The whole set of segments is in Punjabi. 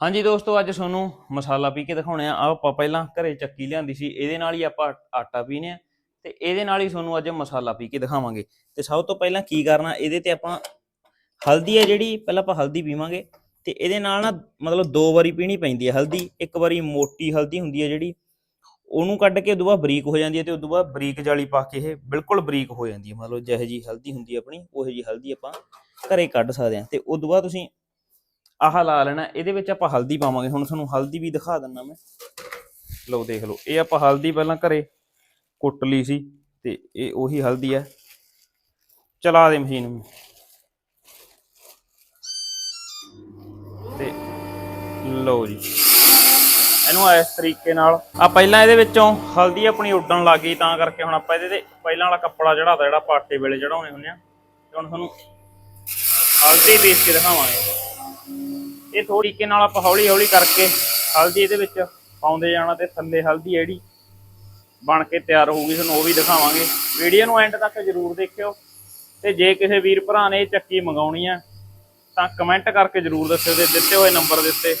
ਹਾਂਜੀ ਦੋਸਤੋ, ਅੱਜ ਤੁਹਾਨੂੰ ਮਸਾਲਾ ਪੀ ਕੇ ਦਿਖਾਉਣੇ ਆ। ਆਹ ਆਪਾਂ ਪਹਿਲਾਂ ਘਰੇ ਚੱਕੀ ਲਿਆਂਦੀ ਸੀ। ਇਹਦੇ ਨਾਲ ਹੀ ਆਪਾਂ ਆਟਾ ਪੀਨੇ ਆ ਤੇ ਇਹਦੇ ਨਾਲ ਹੀ ਤੁਹਾਨੂੰ ਅੱਜ ਮਸਾਲਾ ਪੀ ਕੇ ਦਿਖਾਵਾਂਗੇ। ਤੇ ਸਭ ਤੋਂ ਪਹਿਲਾਂ ਕੀ ਕਰਨਾ, ਇਹਦੇ ਤੇ ਆਪਾਂ ਹਲਦੀ ਹੈ ਜਿਹੜੀ, ਪਹਿਲਾਂ ਆਪਾਂ ਹਲਦੀ ਪੀਵਾਂਗੇ ਤੇ ਇਹਦੇ ਨਾਲ ਨਾ ਮਤਲਬ ਦੋ ਵਾਰੀ ਪੀਣੀ ਪੈਂਦੀ ਹੈ ਹਲਦੀ। ਇੱਕ ਵਾਰੀ ਮੋਟੀ ਹਲਦੀ ਹੁੰਦੀ ਹੈ ਜਿਹੜੀ, ਉਹਨੂੰ ਕੱਢ ਕੇ ਉਦੋਂ ਬਾਅਦ ਬਰੀਕ ਹੋ ਜਾਂਦੀ ਹੈ ਤੇ ਉਦੋਂ ਬਾਅਦ ਬਰੀਕ ਜਾਲੀ ਪਾ ਕੇ ਇਹ ਬਿਲਕੁਲ ਬਰੀਕ ਹੋ ਜਾਂਦੀ ਹੈ ਮਤਲਬ ਜਿਹੋ ਜੀ ਹਲਦੀ ਹੁੰਦੀ ਹੈ ਆਪਣੀ, ਉਹੋ ਜੀ ਹਲਦੀ ਆਪਾਂ ਘਰੇ ਕੱਢ ਸਕਦੇ ਹਾਂ ਤੇ ਉਦੋਂ ਬਾਅਦ ਤੁਸੀਂ ਆਹ ਲਾ ਲੈਣਾ, ਇਹਦੇ ਵਿੱਚ ਆਪਾਂ ਹਲਦੀ ਪਾਵਾਂਗੇ। ਹੁਣ ਤੁਹਾਨੂੰ ਹਲਦੀ ਵੀ ਦਿਖਾ ਦਿੰਨਾ ਮੈਂ। ਲਓ ਦੇਖ ਲਓ, ਇਹ ਆਪਾਂ ਹਲਦੀ ਪਹਿਲਾਂ ਘਰੇ ਕੁੱਟ ਲਈ ਸੀ ਤੇ ਇਹ ਉਹੀ ਹਲਦੀ ਹੈ ਚਲਾ ਦੇ ਮਸ਼ੀਨ ਨੂੰ। ਤੇ ਲਓ ਜੀ। ਇਹਨੂੰ ਇਸ ਤਰੀਕੇ ਨਾਲ ਆ ਪਹਿਲਾਂ ਇਹਦੇ ਵਿੱਚੋਂ ਹਲਦੀ ਆਪਣੀ ਉੱਡਣ ਲੱਗ ਗਈ, ਤਾਂ ਕਰਕੇ ਹੁਣ ਆਪਾਂ ਇਹਦੇ ਤੇ ਪਹਿਲਾਂ ਵਾਲਾ ਕੱਪੜਾ ਚੜਾਤਾ ਜਿਹੜਾ ਪਾਟੇ ਵੇਲੇ ਚੜਾਉਣੇ ਹੁੰਦੇ ਆ। ਤੇ ਹੁਣ ਤੁਹਾਨੂੰ ਹਲਦੀ ਪੀਸ ਕੇ ਦਿਖਾਵਾਂਗੇ। ਇਹ ਥੋੜੀ ਤਰੀਕੇ ਨਾਲ ਆਪਾਂ ਹੌਲੀ ਹੌਲੀ ਕਰਕੇ ਹਲਦੀ ਇਹਦੇ ਵਿੱਚ ਪਾਉਂਦੇ ਜਾਣਾ ਤੇ ਥੱਲੇ ਹਲਦੀ ਜਿਹੜੀ ਬਣ ਕੇ ਤਿਆਰ ਹੋਊਗੀ, ਤੁਹਾਨੂੰ ਉਹ ਵੀ ਦਿਖਾਵਾਂਗੇ। ਵੀਡੀਓ ਨੂੰ ਐਂਡ ਤੱਕ ਜਰੂਰ ਦੇਖਿਓ। ਤੇ ਜੇ ਕਿਸੇ ਵੀਰ ਭਰਾ ਨੇ ਇਹ ਚੱਕੀ ਮੰਗਾਉਣੀ ਆ, ਤਾਂ ਕਮੈਂਟ ਕਰਕੇ ਜਰੂਰ ਦੱਸਿਓ ਤੇ ਦਿੱਤੇ ਹੋਏ ਨੰਬਰ ਦੇ ਉੱਤੇ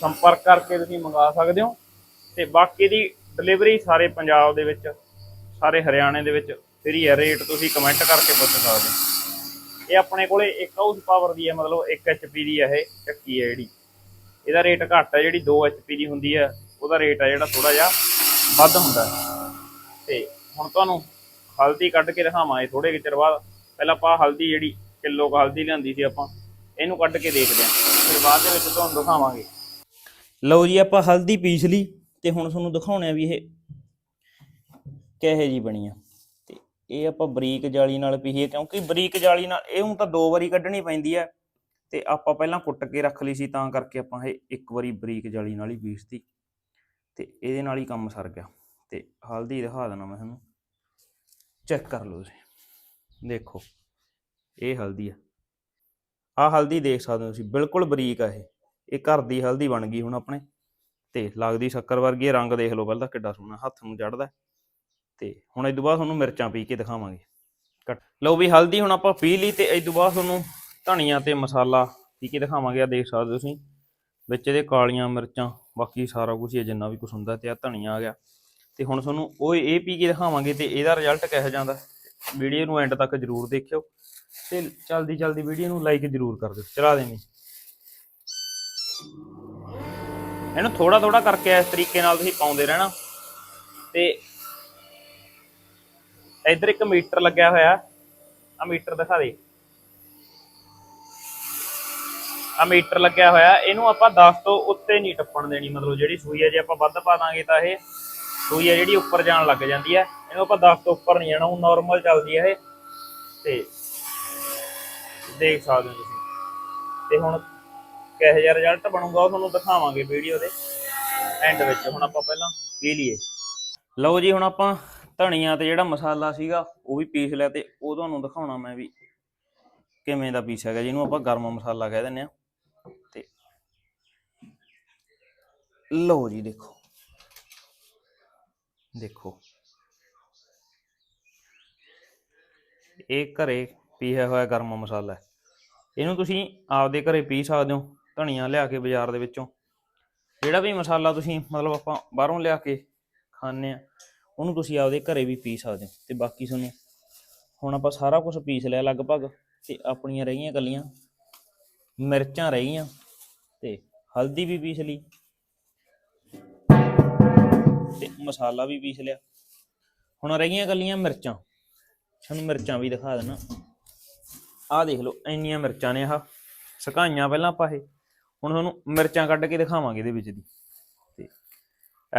ਸੰਪਰਕ ਕਰਕੇ ਤੁਸੀਂ ਮੰਗਾ ਸਕਦੇ ਹੋ। ਤੇ ਬਾਕੀ ਦੀ ਡਿਲੀਵਰੀ ਸਾਰੇ ਪੰਜਾਬ ਦੇ ਵਿੱਚ, ਸਾਰੇ ਹਰਿਆਣੇ ਦੇ ਵਿੱਚ ਫ੍ਰੀ ਹੈ ਰੇਟ ਤੁਸੀਂ ਕਮੈਂਟ ਕਰਕੇ ਪੁੱਛ ਸਕਦੇ ਹੋ। ਇਹ ਆਪਣੇ ਕੋਲੇ 1 ਹਾਊਸ ਪਾਵਰ ਦੀ ਹੈ, ਮਤਲਬ 1 ਐਚਪੀ ਦੀ ਹੈ ਇਹ ਚੱਕੀ ਹੈ ਜਿਹੜੀ। ਇਹਦਾ ਰੇਟ ਘੱਟ ਹੈ, ਜਿਹੜੀ 2 ਐਚਪੀ ਦੀ ਹੁੰਦੀ ਹੈ, ਉਹਦਾ ਰੇਟ ਹੈ ਜਿਹੜਾ ਥੋੜਾ ਜਿਹਾ ਵੱਧ ਹੁੰਦਾ ਹੈ। ਤੇ ਹੁਣ ਤੁਹਾਨੂੰ ਹਲਦੀ ਕੱਢ ਕੇ ਦਿਖਾਵਾਂਗੇ ਥੋੜੇ ਕਿ ਚਿਰ ਬਾਅਦ। ਪਹਿਲਾਂ ਆਪਾਂ ਹਲਦੀ ਜਿਹੜੀ ਕਿਲੋ ਕੁ ਹਲਦੀ ਲਿਆਂਦੀ ਸੀ ਆਪਾਂ, ਇਹਨੂੰ ਕੱਢ ਕੇ ਦੇਖਦੇ ਹਾਂ। ਫਿਰ ਬਾਅਦ ਦੇ ਵਿੱਚ ਤੁਹਾਨੂੰ ਦਿਖਾਵਾਂਗੇ। ਲਓ ਜੀ, ਆਪਾਂ ਹਲਦੀ ਪੀਸ ਲਈ ਤੇ ਹੁਣ ਤੁਹਾਨੂੰ ਦਿਖਾਉਣੇ ਆ ਵੀ ਇਹ ਕਿਹੋ ਜੀ ਬਣੀ ਆ। ਇਹ ਆਪਾਂ ਬਰੀਕ ਜਾਲੀ ਨਾਲ ਪੀਈਏ ਕਿਉਂਕਿ ਬਰੀਕ ਜਾਲੀ ਨਾਲ ਇਹ ਹੁਣ ਤਾਂ ਦੋ ਵਾਰੀ ਕੱਢਣੀ ਪੈਂਦੀ ਹੈ ਤੇ ਆਪਾਂ ਪਹਿਲਾਂ ਕੁੱਟ ਕੇ ਰੱਖ ਲਈ ਸੀ, ਤਾਂ ਕਰਕੇ ਆਪਾਂ ਇਹ ਇੱਕ ਵਾਰੀ ਬਰੀਕ ਜਾਲੀ ਨਾਲ ਹੀ ਪੀਸਤੀ ਤੇ ਇਹਦੇ ਨਾਲ ਹੀ ਕੰਮ ਸਰ ਗਿਆ। ਤੇ ਹਲਦੀ ਦਿਖਾ ਦੇਣਾ ਮੈਂ ਤੁਹਾਨੂੰ। ਚੈੱਕ ਕਰ ਲਓ ਤੁਸੀਂ। ਦੇਖੋ, ਇਹ ਹਲਦੀ ਆ। ਆਹ ਹਲਦੀ ਦੇਖ ਸਕਦੇ ਹੋ ਤੁਸੀਂ, ਬਿਲਕੁਲ ਬਰੀਕ ਆ ਇਹ। ਇਹ ਘਰ ਦੀ ਹਲਦੀ ਬਣ ਗਈ ਹੁਣ ਆਪਣੇ। ਤੇ ਲੱਗਦੀ ਸ਼ੱਕਰ ਵਰਗੀ ਰੰਗ ਦੇਖ ਲਓ ਪਹਿਲਾਂ ਕਿੱਡਾ ਸੋਹਣਾ, ਹੱਥ ਨੂੰ ਚੜਦਾ ਤੇ ਹੁਣ ਇਸ ਤੋਂ ਬਾਅਦ ਤੁਹਾਨੂੰ ਮਿਰਚਾਂ ਪੀ ਕੇ ਦਿਖਾਵਾਂਗੇ। ਕੱਟ ਲਓ ਵੀ ਹਲਦੀ ਹੁਣ ਆਪਾਂ ਪੀ ਲਈ ਤੇ ਇਸ ਤੋਂ ਬਾਅਦ ਤੁਹਾਨੂੰ ਧਨੀਆ ਤੇ ਮਸਾਲਾ ਪੀ ਕੇ ਦਿਖਾਵਾਂਗੇ ਆ ਦੇਖ ਸਕਦੇ ਹੋ ਤੁਸੀਂ। ਵਿੱਚ ਇਹਦੇ ਕਾਲੀਆਂ ਮਿਰਚਾਂ, ਬਾਕੀ ਸਾਰਾ ਕੁਝ ਹੀ ਜਿੰਨਾ ਵੀ ਕੁਝ ਹੁੰਦਾ ਤੇ ਆ ਧਨੀਆ ਆ ਗਿਆ। ਤੇ ਹੁਣ ਤੁਹਾਨੂੰ ਉਹ ਇਹ ਪੀ ਕੇ ਦਿਖਾਵਾਂਗੇ ਤੇ ਇਹਦਾ ਰਿਜ਼ਲਟ ਕਿਹੋ ਜਾਂਦਾ ਵੀਡੀਓ ਨੂੰ ਐਂਡ ਤੱਕ ਜਰੂਰ ਦੇਖਿਓ ਤੇ ਚਲਦੀ ਚਲਦੀ ਵੀਡੀਓ ਨੂੰ ਲਾਈਕ ਜਰੂਰ ਕਰ ਦਿਓ, ਚਲਾ ਦੇਣੀ। ਇਹਨੂੰ ਥੋੜਾ ਥੋੜਾ ਕਰਕੇ ਇਸ ਤਰੀਕੇ ਨਾਲ ਤੁਸੀਂ ਪਾਉਂਦੇ ਰਹਿਣਾ ਤੇ ਇੱਧਰ ਇੱਕ ਮੀਟਰ ਲੱਗਿਆ ਹੋਇਆ। ਆ ਮੀਟਰ ਦਿਖਾ ਦੇ। ਆ ਮੀਟਰ ਲੱਗਿਆ ਹੋਇਆ। ਇਹਨੂੰ ਆਪਾਂ 10 ਤੋਂ ਉੱਤੇ ਨਹੀਂ ਟੱਪਣ ਦੇਣੀ। ਮਤਲਬ ਜਿਹੜੀ ਸੂਈ ਹੈ, ਜੇ ਆਪਾਂ ਵੱਧ ਪਾ ਦਾਂਗੇ ਤਾਂ ਇਹ ਸੂਈ ਹੈ ਜਿਹੜੀ ਉੱਪਰ ਜਾਣ ਲੱਗ ਜਾਂਦੀ ਹੈ। ਇਹਨੂੰ ਆਪਾਂ 10 ਤੋਂ ਉੱਪਰ ਨਹੀਂ ਜਾਣਾ। ਉਹ ਨਾਰਮਲ ਚੱਲਦੀ ਹੈ ਇਹ। ਤੇ ਦੇਖ ਸਕਦੇ ਹੋ ਤੁਸੀਂ। ਤੇ ਹੁਣ ਕਿਹੋ ਜਿਹਾ ਰਿਜ਼ਲਟ ਬਣੂਗਾ ਉਹ ਤੁਹਾਨੂੰ ਦਿਖਾਵਾਂਗੇ ਵੀਡੀਓ ਦੇ। ਐਂਡ ਵਿੱਚ। ਹੁਣ ਆਪਾਂ ਪਹਿਲਾਂ ਪੀ ਲਈਏ। ਲਓ ਜੀ, ਹੁਣ ਆਪਾਂ ਧਨੀਆ ਤੇ ਜਿਹੜਾ ਮਸਾਲਾ ਸੀਗਾ, ਉਹ ਵੀ ਪੀਸ ਲਿਆ ਤੇ ਉਹ ਤੁਹਾਨੂੰ ਦਿਖਾਉਣਾ ਮੈਂ ਵੀ ਕਿਵੇਂ ਦਾ ਪੀਸ ਹੈਗਾ, ਜਿਹਨੂੰ ਆਪਾਂ ਗਰਮ ਮਸਾਲਾ ਕਹਿ ਦਿੰਦੇ ਆ। ਤੇ ਲਓ ਜੀ ਦੇਖੋ। ਦੇਖੋ। ਇਹ ਘਰੇ ਪੀਸਿਆ ਹੋਇਆ ਗਰਮ ਮਸਾਲਾ ਇਹਨੂੰ ਤੁਸੀਂ ਆਪਦੇ ਘਰੇ ਪੀ ਸਕਦੇ ਹੋ, ਧਨੀਆ ਲਿਆ ਕੇ ਬਾਜ਼ਾਰ ਦੇ ਵਿੱਚੋਂ। ਜਿਹੜਾ ਵੀ ਮਸਾਲਾ ਤੁਸੀਂ ਮਤਲਬ ਆਪਾਂ ਬਾਹਰੋਂ ਲਿਆ ਕੇ ਖਾਂਦੇ ਆ ਉਹਨੂੰ ਤੁਸੀਂ ਆਪਦੇ ਘਰੇ ਵੀ ਪੀ ਸਕਦੇ ਹੋ ਤੇ ਬਾਕੀ ਤੁਹਾਨੂੰ ਹੁਣ ਆਪਾਂ ਸਾਰਾ ਕੁਝ ਪੀਸ ਲਿਆ ਲਗਭਗ ਤੇ ਆਪਣੀਆਂ ਰਹੀਆਂ ਕੱਲੀਆਂ ਮਿਰਚਾਂ ਰਹੀਆਂ ਤੇ ਹਲਦੀ ਵੀ ਪੀਸ ਲਈ ਤੇ ਮਸਾਲਾ ਵੀ ਪੀਸ ਲਿਆ। ਹੁਣ ਰਹੀਆਂ ਕੱਲੀਆਂ ਮਿਰਚਾਂ, ਤੁਹਾਨੂੰ ਮਿਰਚਾਂ ਵੀ ਦਿਖਾ ਦੇਣਾ ਆਹ ਦੇਖ ਲਓ, ਇੰਨੀਆਂ ਮਿਰਚਾਂ ਨੇ ਆਹ, ਸੁਕਾਈਆਂ ਪਹਿਲਾਂ ਆਪਾਂ ਇਹ, ਹੁਣ ਤੁਹਾਨੂੰ ਮਿਰਚਾਂ ਕੱਢ ਕੇ ਦਿਖਾਵਾਂਗੇ ਇਹਦੇ ਵਿੱਚ ਦੀ।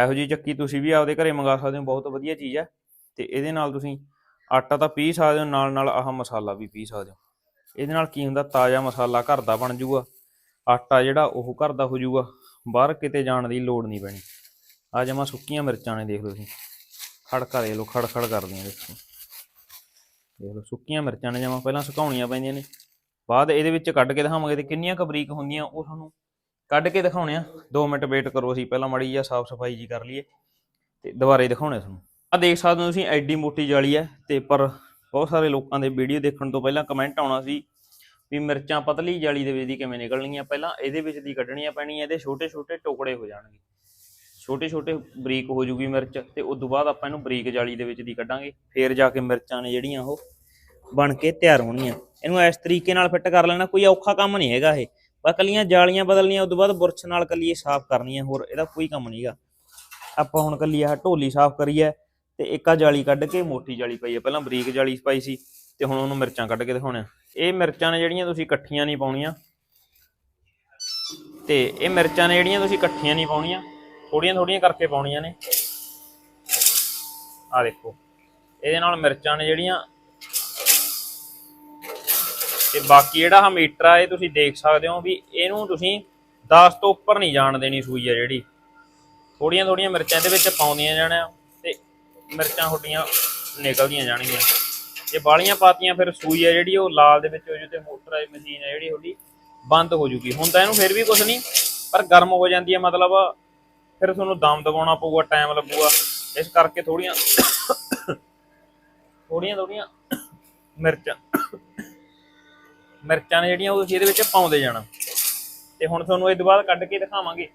ਇਹੋ ਜੀ ਚੱਕੀ ਤੁਸੀਂ ਵੀ ਆਪਦੇ ਘਰੇ ਮੰਗਾ ਸਕਦੇ ਹੋ, ਬਹੁਤ ਵਧੀਆ ਚੀਜ਼ ਹੈ ਤੇ ਇਹਦੇ ਨਾਲ ਤੁਸੀਂ ਆਟਾ ਤਾਂ ਪੀ ਸਕਦੇ ਹੋ, ਨਾਲ ਨਾਲ ਆਹ ਮਸਾਲਾ ਵੀ ਪੀ ਸਕਦੇ ਹੋ। ਇਹਦੇ ਨਾਲ ਕੀ ਹੁੰਦਾ, ਤਾਜ਼ਾ ਮਸਾਲਾ ਘਰ ਦਾ ਬਣ ਜੂਗਾ। ਆਟਾ ਜਿਹੜਾ ਉਹ ਘਰ ਦਾ ਹੋ ਜਾਊਗਾ ਬਾਹਰ ਕਿਤੇ ਜਾਣ ਦੀ ਲੋੜ ਨਹੀਂ ਪੈਣੀ। ਆ ਜਮਾ ਸੁੱਕੀਆਂ ਮਿਰਚਾਂ ਨੇ, ਦੇਖ ਲਓ ਤੁਸੀਂ। ਖੜਕਾ ਦੇਖ ਲਓ ਖੜ ਖੜ ਕਰਦੀਆਂ ਦੇਖੋ। ਦੇਖ ਲਓ, ਸੁੱਕੀਆਂ ਮਿਰਚਾਂ ਨੇ ਜਮਾ ਪਹਿਲਾਂ ਸੁਕਾਉਣੀਆਂ ਪੈਂਦੀਆਂ ਨੇ। ਬਾਅਦ ਇਹਦੇ ਵਿੱਚ ਕੱਢ ਕੇ ਦਿਖਾਵਾਂਗੇ ਤੇ ਕਿੰਨੀਆਂ ਕੁ ਬਰੀਕ ਹੁੰਦੀਆਂ, ਉਹ ਤੁਹਾਨੂੰ ਕੱਢ ਕੇ ਦਿਖਾਉਣੇ ਆ। 2 ਮਿੰਟ ਵੇਟ ਕਰੋ ਅਸੀਂ, ਪਹਿਲਾਂ ਮੜੀ ਜਿਹਾ ਸਾਫ਼ ਸਫ਼ਾਈ ਜੀ ਕਰ ਲਈਏ ਤੇ ਦੁਬਾਰੇ ਦਿਖਾਉਣੇ ਤੁਹਾਨੂੰ। ਆ ਦੇਖ ਸਕਦੇ ਹੋ ਤੁਸੀਂ, ਐਡੀ ਮੋਟੀ ਜਾਲੀ ਹੈ ਤੇ ਪਰ ਬਹੁਤ ਸਾਰੇ ਲੋਕਾਂ ਦੇ ਵੀਡੀਓ ਦੇਖਣ ਤੋਂ ਪਹਿਲਾਂ ਕਮੈਂਟ ਆਉਣਾ ਸੀ ਵੀ ਮਿਰਚਾਂ ਪਤਲੀ ਜਾਲੀ ਦੇ ਵਿੱਚ ਦੀ ਕਿਵੇਂ ਨਿਕਲਣਗੀਆਂ। ਪਹਿਲਾਂ ਇਹਦੇ ਵਿੱਚ ਦੀ ਕੱਢਣੀਆਂ ਪੈਣੀਆਂ, ਇਹਦੇ ਛੋਟੇ ਛੋਟੇ ਟੁਕੜੇ ਹੋ ਜਾਣਗੇ। ਛੋਟੇ ਛੋਟੇ ਬਰੀਕ ਹੋ ਜੂਗੀ ਮਿਰਚ ਤੇ ਉਸ ਤੋਂ ਬਾਅਦ ਆਪਾਂ ਇਹਨੂੰ ਬਰੀਕ ਜਾਲੀ ਦੇ ਵਿੱਚ ਦੀ ਕੱਢਾਂਗੇ। ਫੇਰ ਜਾ ਕੇ ਮਿਰਚਾਂ ਨੇ ਜਿਹੜੀਆਂ ਉਹ ਬਣ ਕੇ ਤਿਆਰ ਹੋਣਗੀਆਂ। ਇਹਨੂੰ ਇਸ ਤਰੀਕੇ ਨਾਲ ਫਿੱਟ ਕਰ ਲੈਣਾ, ਕੋਈ ਔਖਾ ਕੰਮ ਨਹੀਂ ਹੈਗਾ ਇਹ। ਬਸ ਕੱਲੀਆਂ ਜਾਲੀਆਂ ਬਦਲਣੀਆਂ ਉਸ ਤੋਂ ਬਾਅਦ ਬੁਰਸ਼ ਨਾਲ ਕੱਲੀ ਇਹ ਸਾਫ਼ ਕਰਨੀ ਹੈ ਹੋਰ ਇਹਦਾ ਕੋਈ ਕੰਮ ਨਹੀਂਗਾ ਆਪਾਂ ਹੁਣ ਕੱਲੀ ਆਹ ਢੋਲੀ ਸਾਫ਼ ਕਰੀ ਹੈ ਤੇ ਇੱਕ ਆ ਜਾਲੀ ਕੱਢ ਕੇ ਮੋਟੀ ਜਾਲੀ ਪਾਈ ਹੈ ਪਹਿਲਾਂ ਬਰੀਕ ਜਾਲੀ ਪਾਈ ਸੀ ਤੇ ਹੁਣ ਉਹਨੂੰ ਮਿਰਚਾਂ ਕੱਢ ਕੇ ਦਿਖਾਉਣੇ ਇਹ ਮਿਰਚਾਂ ਨੇ ਜਿਹੜੀਆਂ ਤੁਸੀਂ ਇਕੱਠੀਆਂ ਨਹੀਂ ਪਾਉਣੀਆਂ। ਤੇ ਇਹ ਮਿਰਚਾਂ ਨੇ ਜਿਹੜੀਆਂ ਤੁਸੀਂ ਇਕੱਠੀਆਂ ਨਹੀਂ ਪਾਉਣੀਆਂ, ਥੋੜੀਆਂ ਥੋੜੀਆਂ ਕਰਕੇ ਪਾਉਣੀਆਂ ਨੇ। ਆ ਦੇਖੋ, ਇਹਦੇ ਨਾਲ ਮਿਰਚਾਂ ਨੇ ਜਿਹੜੀਆਂ ਤੇ ਬਾਕੀ ਜਿਹੜਾ ਆਹ ਮੀਟਰ ਆ, ਇਹ ਤੁਸੀਂ ਦੇਖ ਸਕਦੇ ਹੋ ਵੀ ਇਹਨੂੰ ਤੁਸੀਂ 10 ਤੋਂ ਉੱਪਰ ਨਹੀਂ ਜਾਣ ਦੇਣੀ ਸੂਈ ਆ ਜਿਹੜੀ। ਥੋੜੀਆਂ ਥੋੜੀਆਂ ਮਿਰਚਾਂ ਦੇ ਵਿੱਚ ਪਾਉਂਦੀਆਂ ਜਾਣਾ ਤੇ ਮਿਰਚਾਂ ਤੁਹਾਡੀਆਂ ਨਿਕਲਦੀਆਂ ਜਾਣਗੀਆਂ। ਜੇ ਬਾਲੀਆਂ ਪਾਤੀਆਂ, ਫਿਰ ਸੂਈ ਆ ਜਿਹੜੀ, ਉਹ ਲਾਲ ਦੇ ਵਿੱਚ ਹੋ ਜੂ ਤੇ ਮੋਟਰ ਵਾਲੀ ਮਸ਼ੀਨ ਆ ਜਿਹੜੀ ਤੁਹਾਡੀ, ਬੰਦ ਹੋ ਜੂਗੀ। ਹੁਣ ਤਾਂ ਇਹਨੂੰ ਫਿਰ ਵੀ ਕੁਝ ਨਹੀਂ, ਪਰ ਗਰਮ ਹੋ ਜਾਂਦੀ ਹੈ ਮਤਲਬ, ਫਿਰ ਤੁਹਾਨੂੰ ਦਮ ਦਬਾਉਣਾ ਪਊਗਾ, ਟਾਈਮ ਲੱਗੂਗਾ। ਇਸ ਕਰਕੇ ਥੋੜੀਆਂ ਥੋੜੀਆਂ ਥੋੜੀਆਂ ਮਿਰਚਾਂ ਮਿਰਚਾਂ ਨੇ ਜਿਹੜੀਆਂ ਉਹ ਤੁਸੀਂ ਇਹਦੇ ਵਿੱਚ ਪਾਉਂਦੇ ਜਾਣਾ। ਤੇ ਹੁਣ ਤੁਹਾਨੂੰ ਇਹ ਤੋਂ ਬਾਅਦ ਕੱਢ ਕੇ ਦਿਖਾਵਾਂਗੇ।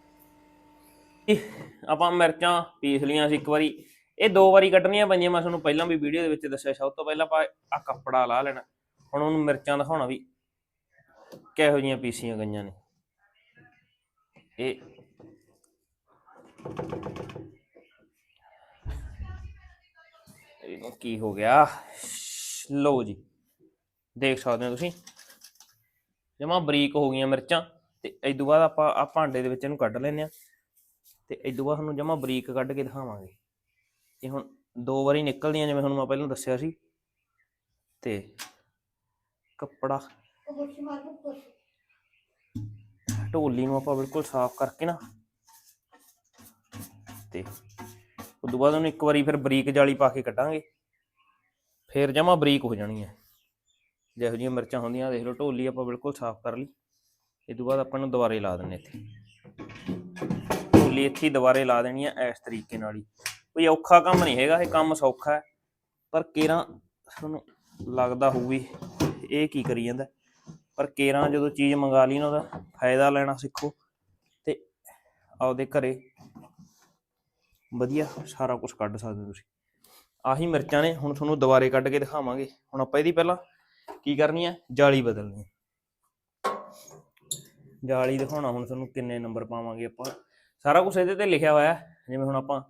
ਆਪਾਂ ਮਿਰਚਾਂ ਪੀਸ ਲੀਆਂ ਸੀ ਇੱਕ ਵਾਰੀ। ਇਹ ਦੋ ਵਾਰੀ ਕੱਢਣੀਆਂ ਪੈਂਦੀਆਂ ਮੈਂ ਤੁਹਾਨੂੰ ਪਹਿਲਾਂ ਵੀ ਵੀਡੀਓ ਦੇ ਵਿੱਚ ਦੱਸਿਆ ਸਭ ਤੋਂ ਪਹਿਲਾਂ ਆਪਾਂ ਆ ਕੱਪੜਾ ਲਾ ਲੈਣਾ। ਹੁਣ ਉਹਨੂੰ ਮਿਰਚਾਂ ਦਿਖਾਉਣਾ ਵੀ ਕਿਹੋ ਜੀਆਂ ਪੀਸੀਆਂ ਗਈਆਂ ਨੇ। ਇਹ ਇਹਨੂੰ ਕੀ ਹੋ ਗਿਆ? ਲਓ ਜੀ, ਦੇਖ ਸਕਦੇ ਹੋ ਤੁਸੀਂ। ਜਮਾ ਬਰੀਕ ਹੋ ਗਈਆਂ ਮਿਰਚਾਂ ਤੇ ਇਸ ਬਾਅਦ ਆਪਾਂ ਆ ਭਾਂਡੇ ਦੇ ਵਿੱਚ ਇਹਨੂੰ ਕੱਢ ਲੈਨੇ ਆ ਤੇ ਇਸ ਤੋਂ ਬਾਅਦ ਤੁਹਾਨੂੰ ਜਮਾ ਬਰੀਕ ਕੱਢ ਕੇ ਦਿਖਾਵਾਂਗੇ। ਇਹ ਹੁਣ ਦੋ ਵਾਰੀ ਨਿਕਲਦੀਆਂ, ਜਿਵੇਂ ਤੁਹਾਨੂੰ ਮੈਂ ਪਹਿਲਾਂ ਦੱਸਿਆ ਸੀ। ਤੇ ਕੱਪੜਾ ਢੋਲੀ ਨੂੰ ਆਪਾਂ ਬਿਲਕੁਲ ਸਾਫ਼ ਕਰਕੇ ਨਾ ਤੇ ਉਸ ਤੋਂ ਬਾਅਦ ਉਹਨੂੰ ਇੱਕ ਵਾਰੀ ਫਿਰ ਬਰੀਕ ਜਾਲੀ ਪਾ ਕੇ ਕੱਢਾਂਗੇ। ਫਿਰ ਜਮਾ ਬਰੀਕ ਹੋ ਜਾਣੀ ਹੈ। ਜਿਹੋ ਜਿਹੀਆਂ ਮਿਰਚਾਂ ਹੁੰਦੀਆਂ, ਦੇਖ ਲਓ, ਢੋਲੀ ਆਪਾਂ ਬਿਲਕੁਲ ਸਾਫ਼ ਕਰ ਲਈ। ਇਹ ਤੋਂ ਬਾਅਦ ਆਪਾਂ ਨੂੰ ਦੁਬਾਰੇ ਲਾ ਦਿੰਨੇ ਇੱਥੇ। ਢੋਲੀ ਇੱਥੇ ਦੁਬਾਰੇ ਲਾ ਦੇਣੀ ਹੈ ਇਸ ਤਰੀਕੇ ਨਾਲ ਹੀ। ਕੋਈ ਔਖਾ ਕੰਮ ਨਹੀਂ ਹੈਗਾ, ਇਹ ਕੰਮ ਸੌਖਾ ਹੈ। ਪਰ ਕੇਰਾਂ ਤੁਹਾਨੂੰ ਲੱਗਦਾ ਹੋਊਗੀ, ਇਹ ਕੀ ਕਰੀ ਜਾਂਦਾ? ਪਰ ਕੇਰਾਂ ਜਦੋਂ ਚੀਜ਼ ਮੰਗਾ ਲਈ ਨਾ, ਉਹਦਾ ਫਾਇਦਾ ਲੈਣਾ ਸਿੱਖੋ ਤੇ ਆਪਦੇ ਘਰੇ ਵਧੀਆ ਸਾਰਾ ਕੁਝ ਕੱਢ ਸਕਦੇ ਹੋ ਤੁਸੀਂ। ਆਹੀ ਮਿਰਚਾਂ ਨੇ, ਹੁਣ ਤੁਹਾਨੂੰ ਦੁਬਾਰੇ ਕੱਢ ਕੇ ਦਿਖਾਵਾਂਗੇ। ਹੁਣ ਆਪਾਂ ਇਹਦੀ ਪਹਿਲਾਂ ਕੀ ਕਰਨੀ ਹੈ ਜਾਲੀ ਬਦਲਣੀ ਹੈ ਜਾਲੀ ਦਿਖਾਉਣਾ ਹੁਣ ਤੁਹਾਨੂੰ ਕਿੰਨੇ ਨੰਬਰ ਪਾਵਾਂਗੇ ਆਪਾਂ। ਸਾਰਾ ਕੁਝ ਇਹਦੇ ਤੇ ਲਿਖਿਆ ਹੋਇਆ ਜਿਵੇਂ ਹੁਣ ਆਪਾਂ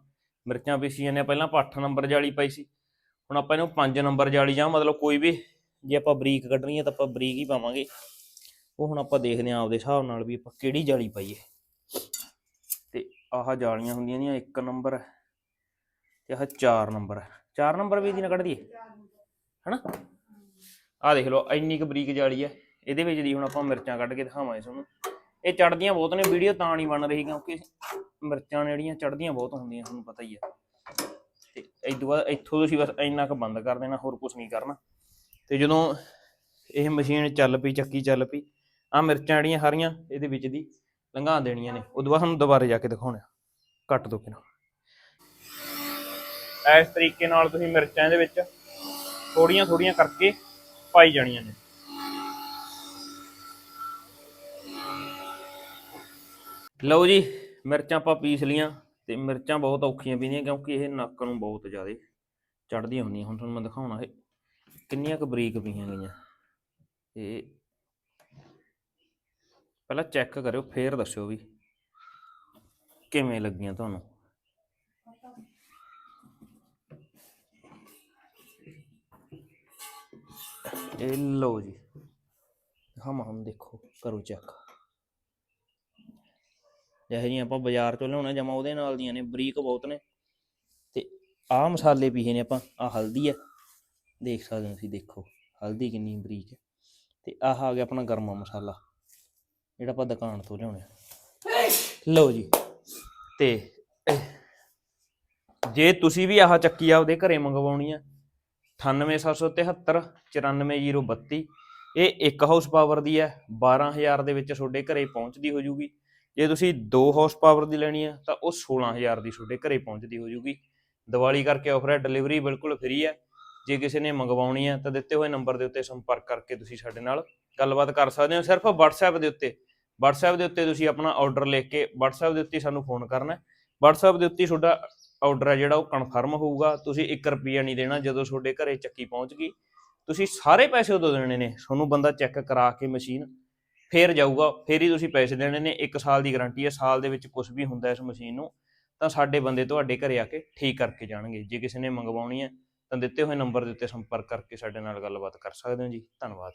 ਮਿਰਚਾਂ ਪੀਸੀ ਜਾਂਦੇ ਹਾਂ, ਪਹਿਲਾਂ ਆਪਾਂ 8 ਨੰਬਰ ਜਾਲੀ ਪਾਈ ਸੀ। ਹੁਣ ਆਪਾਂ ਇਹਨੂੰ 5 ਨੰਬਰ ਜਾਲੀ ਜਾਂ ਮਤਲਬ ਕੋਈ ਵੀ ਜੇ ਆਪਾਂ ਬਰੀਕ ਕੱਢਣੀ ਹੈ ਤਾਂ ਆਪਾਂ ਬਰੀਕ ਹੀ ਪਾਵਾਂਗੇ। ਉਹ ਹੁਣ ਆਪਾਂ ਦੇਖਦੇ ਹਾਂ ਆਪਦੇ ਹਿਸਾਬ ਨਾਲ ਵੀ ਆਪਾਂ ਕਿਹੜੀ ਜਾਲੀ ਪਾਈਏ। ਤੇ ਆਹ ਜਾਲੀਆਂ ਹੁੰਦੀਆਂ ਨੇ, ਇੱਕ ਨੰਬਰ ਤੇ ਆਹ 4 ਨੰਬਰ 4 ਨੰਬਰ ਵੀ ਇਹਦੀ ਨਾ ਕੱਢ ਦਈਏ। ਹਨਾ? ਆਹ ਦੇਖ ਲਓ, ਇੰਨੀ ਕੁ ਬਰੀਕ ਜਾਲੀ ਹੈ ਇਹਦੇ ਵਿੱਚ ਦੀ ਹੁਣ ਆਪਾਂ ਮਿਰਚਾਂ ਕੱਢ ਕੇ ਦਿਖਾਵਾਂਗੇ ਤੁਹਾਨੂੰ। ਇਹ ਚੜਦੀਆਂ ਬਹੁਤ ਨੇ, ਵੀਡੀਓ ਤਾਂ ਨਹੀਂ ਬਣ ਰਹੀ ਕਿਉਂਕਿ ਮਿਰਚਾਂ ਜਿਹੜੀਆਂ ਚੜਦੀਆਂ ਬਹੁਤ ਹੁੰਦੀਆਂ, ਤੁਹਾਨੂੰ ਪਤਾ ਹੀ ਹੈ ਤੇ ਇਸ ਤੋਂ ਬਾਅਦ ਇੱਥੋਂ ਤੁਸੀਂ ਬਸ ਇੰਨਾ ਕੁ ਬੰਦ ਕਰ ਦੇਣਾ, ਹੋਰ ਕੁਝ ਨਹੀਂ ਕਰਨਾ। ਤੇ ਜਦੋਂ ਇਹ ਮਸ਼ੀਨ ਚੱਲ ਪਈ, ਚੱਕੀ ਚੱਲ ਪਈ, ਆ ਮਿਰਚਾਂ ਜਿਹੜੀਆਂ ਹਰੀਆਂ ਇਹਦੇ ਵਿੱਚ ਦੀ ਲੰਘਾ ਦੇਣੀਆਂ ਨੇ। ਉਦੋਂ ਬਾਅਦ ਤੁਹਾਨੂੰ ਦੁਬਾਰੇ ਜਾ ਕੇ ਦਿਖਾਉਣਾ ਕੱਟ ਦੋ ਕਿਨਾ ਇਸ ਤਰੀਕੇ ਨਾਲ ਤੁਸੀਂ ਮਿਰਚਾਂ ਇਹਦੇ ਵਿੱਚ ਥੋੜੀਆਂ ਥੋੜੀਆਂ ਕਰਕੇ ਪਾਈ ਜਾਣੀਆਂ ਨੇ। ਲਓ ਜੀ, ਮਿਰਚਾਂ ਆਪਾਂ ਪੀਸ ਲੀਆਂ ਤੇ ਮਿਰਚਾਂ ਬਹੁਤ ਔਖੀਆਂ ਪੀਂਦੀਆਂ ਕਿਉਂਕਿ ਇਹ ਨੱਕ ਨੂੰ ਬਹੁਤ ਜ਼ਿਆਦਾ ਚੜਦੀਆਂ ਹੁੰਦੀਆਂ। ਹੁਣ ਤੁਹਾਨੂੰ ਮੈਂ ਦਿਖਾਉਣਾ ਇਹ ਕਿੰਨੀਆਂ ਕੁ ਬਰੀਕ ਪਈਆਂ ਗਈਆਂ। ਇਹ ਪਹਿਲਾਂ ਚੈੱਕ ਕਰਿਓ, ਫੇਰ ਦੱਸਿਓ ਵੀ ਕਿਵੇਂ ਲੱਗੀਆਂ ਤੁਹਾਨੂੰ। ਇਹ ਲਓ ਜੀ। ਹਮ ਹਮ ਦੇਖੋ, ਕਰੋ ਚੈੱਕ ਜਿਹੇ ਜਿਹੀਆਂ ਆਪਾਂ ਬਾਜ਼ਾਰ ਚੋਂ ਲਿਆਉਣਾ, ਜਮਾ ਉਹਦੇ ਨਾਲ ਦੀਆਂ ਨੇ, ਬਰੀਕ ਬਹੁਤ ਨੇ। ਤੇ ਆਹ ਮਸਾਲੇ ਪੀਹੇ ਨੇ ਆਪਾਂ, ਆਹ ਹਲਦੀ ਹੈ। ਦੇਖ ਸਕਦੇ ਹੋ ਤੁਸੀਂ, ਦੇਖੋ, ਹਲਦੀ ਕਿੰਨੀ ਬਰੀਕ ਹੈ। ਤੇ ਆਹ ਆ ਗਿਆ ਆਪਣਾ ਗਰਮਾ ਮਸਾਲਾ, ਜਿਹੜਾ ਆਪਾਂ ਦੁਕਾਨ ਤੋਂ ਲਿਆਉਣਾ। ਲਓ ਜੀ, ਤੇ ਜੇ ਤੁਸੀਂ ਵੀ ਆਹ ਚੱਕੀ ਆਪਦੇ ਘਰੇ ਮੰਗਵਾਉਣੀ ਆ 98773 94032 ਇਹ ਇੱਕ ਹਾਊਸ ਪਾਵਰ ਦੀ ਹੈ 12000 ਦੇ ਵਿੱਚ ਤੁਹਾਡੇ ਘਰੇ ਪਹੁੰਚਦੀ ਹੋ ਜੂਗੀ। ਜੇ ਤੁਸੀਂ 2 ਹਾਊਸ ਪਾਵਰ ਦੀ ਲੈਣੀ ਹੈ, ਤਾਂ ਉਹ 16000 ਦੀ ਤੁਹਾਡੇ ਘਰੇ ਪਹੁੰਚਦੀ ਹੋ ਜੂਗੀ। ਦੀਵਾਲੀ ਕਰਕੇ ਆਫਰ ਹੈ ਡਿਲੀਵਰੀ ਬਿਲਕੁਲ ਫ੍ਰੀ ਹੈ। ਜੇ ਕਿਸੇ ਨੇ ਮੰਗਵਾਉਣੀ ਹੈ, ਤਾਂ ਦਿੱਤੇ ਹੋਏ ਨੰਬਰ ਦੇ ਉੱਤੇ ਸੰਪਰਕ ਕਰਕੇ ਤੁਸੀਂ ਸਾਡੇ ਨਾਲ ਗੱਲਬਾਤ ਕਰ ਸਕਦੇ ਹੋ। ਸਿਰਫ WhatsApp ਦੇ ਉੱਤੇ, WhatsApp ਦੇ ਉੱਤੇ ਤੁਸੀਂ ਆਪਣਾ ਆਰਡਰ ਲਿਖ ਕੇ, WhatsApp ਦੇ ਉੱਤੇ ਸਾਨੂੰ ਫੋਨ ਕਰਨਾ ਹੈ। WhatsApp ਦੇ ਉੱਤੇ ਤੁਹਾਡਾ ਆਰਡਰ ਹੈ ਜਿਹੜਾ ਉਹ ਕਨਫਰਮ ਹੋਊਗਾ। ਤੁਸੀਂ 1 ਰੁਪਿਆ ਨਹੀਂ ਦੇਣਾ ਜਦੋਂ ਤੁਹਾਡੇ ਘਰੇ ਚੱਕੀ ਪਹੁੰਚ ਗਈ। ਤੁਸੀਂ ਸਾਰੇ ਪੈਸੇ ਉਦੋਂ ਦੇਣੇ ਨੇ। ਤੁਹਾਨੂੰ ਬੰਦਾ ਚੈੱਕ ਕਰਾ ਕੇ ਮਸ਼ੀਨ ਫੇਰ ਜਾਊਗਾ। ਫੇਰ ਹੀ ਤੁਸੀਂ ਪੈਸੇ ਦੇਣੇ ਨੇ। 1 ਸਾਲ ਦੀ ਗਾਰੰਟੀ ਹੈ ਸਾਲ ਦੇ ਵਿੱਚ ਕੁਝ ਵੀ ਹੁੰਦਾ ਇਸ ਮਸ਼ੀਨ ਨੂੰ, ਤਾਂ ਸਾਡੇ ਬੰਦੇ ਤੁਹਾਡੇ ਘਰੇ ਆ ਕੇ ਠੀਕ ਕਰਕੇ ਜਾਣਗੇ। ਜੇ ਕਿਸੇ ਨੇ ਮੰਗਵਾਉਣੀ ਹੈ, ਤਾਂ ਦਿੱਤੇ ਹੋਏ ਨੰਬਰ ਦੇ ਉੱਤੇ ਸੰਪਰਕ ਕਰਕੇ ਸਾਡੇ ਨਾਲ ਗੱਲਬਾਤ ਕਰ ਸਕਦੇ ਹੋ ਜੀ। ਧੰਨਵਾਦ।